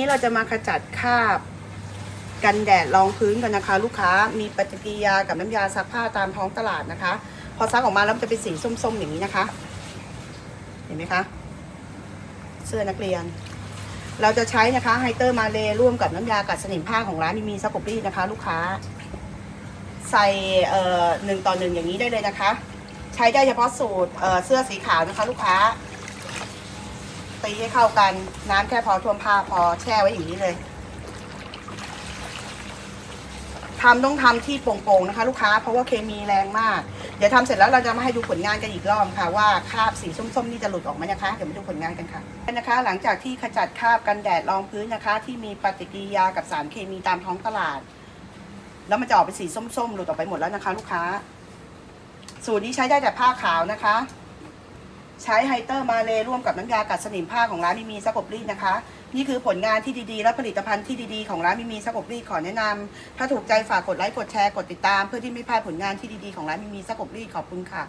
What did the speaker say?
นี้เราจะมาขจัดคราบกันแดดรองพื้นกันนะคะ ลูกค้ามีปฏิกิริยากับน้ำยาซักผ้าตามท้องตลาดนะคะ พอซักออกมาแล้วจะเป็นสีส้มๆอย่างนี้นะคะ เห็นไหมคะ เสื้อนักเรียน เราจะใช้นะคะไฮเตอร์มาเลร่วมกับน้ำยากัดสนิมผ้าของร้านมีมีซักกบรีดนะคะ ลูกค้า ใส่เอ่อหนึ่งต่อหนึ่งอย่างนี้ได้เลยนะคะ ใช้ได้เฉพาะสูตรเอ่อเสื้อสีขาวนะคะ ลูกค้า ตีให้เข้ากัน น้ำแค่พอท่วมผ้าพอแช่ไว้อย่างนี้เลยทำต้องทำที่โปร่งๆนะคะลูกค้าเพราะว่าเคมีแรงมาก เดี๋ยวทำเสร็จแล้วเราจะมาให้ดูผลงานกันอีกรอบค่ะ ว่าคราบสีส้มๆนี่จะหลุดออกไหมนะคะเดี๋ยวมาดูผลงานกันค่ะนะคะ หลังจากที่ขจัดคราบกันแดดรองพื้นนะคะ ที่มีปฏิกิริยากับสารเคมีตามท้องตลาด แล้วมันจะออกเป็นสีส้มๆหลุดออกไปหมดแล้วนะคะ ลูกค้า สูตรนี้ใช้ได้แต่ผ้าขาวนะคะ ใช้ไฮเตอร์มาเลร่วมกับน้ำยากัดสนิมผ้าของร้านมิมีซักอบรีดนะคะ นี่คือผลงานที่ดีๆ และผลิตภัณฑ์ที่ดีๆ ของร้านมิมีซักอบรีดขอแนะนำถ้าถูกใจฝากกดไลค์กดแชร์กดติดตาม เพื่อที่ไม่พลาดผลงานที่ดีๆของร้านมิมีซักอบรีดขอบคุณค่ะ